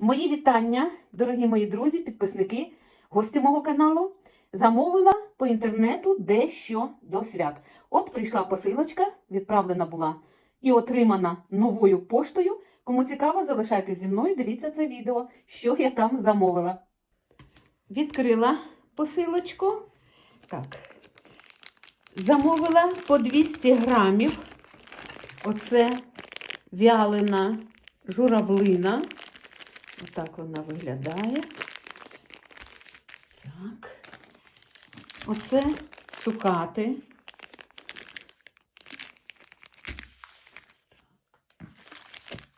Мої вітання, дорогі мої друзі, підписники, гості мого каналу. Замовила по інтернету дещо до свят. От прийшла посилочка, відправлена була і отримана новою поштою. Кому цікаво, залишайтесь зі мною, дивіться це відео, що я там замовила. Відкрила посилочку. Так. Замовила по 200 грамів. Оце вялена журавлина. Отак вона виглядає. Так. Оце цукати.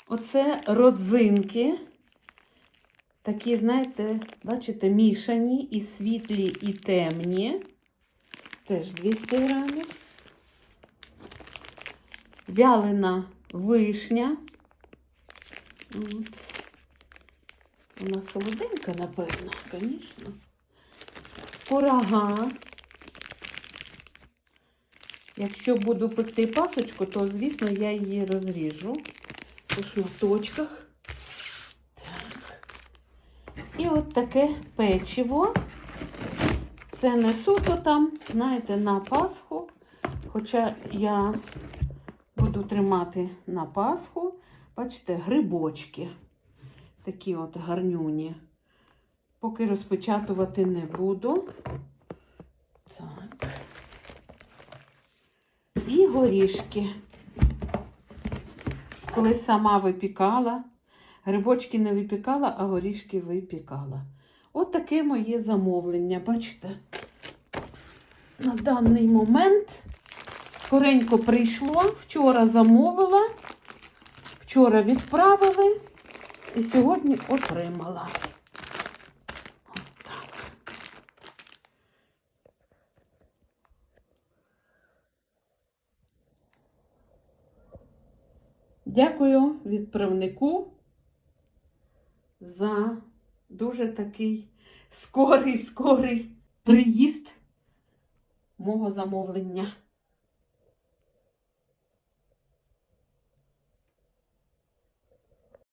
Оце родзинки. Такі, знаєте, бачите, мішані і світлі, і темні. Теж 200 грамів. Вялена вишня. От. Вона солоденька, напевно, звісно. Курага. Якщо буду пекти пасочку, то, звісно, я її розріжу по шматочках. Так. І от таке печиво. Це не суто там, знаєте, на Пасху. Хоча я буду тримати на Пасху. Бачите, грибочки. Такі от гарнюні. Поки розпечатувати не буду. Так. І горішки. Колись сама випікала. Грибочки не випікала, а горішки випікала. От таке моє замовлення. Бачите? На даний момент скоренько прийшло. Вчора замовила, вчора відправили і сьогодні отримала. Дякую відправнику за дуже такий скорий, скорий приїзд мого замовлення.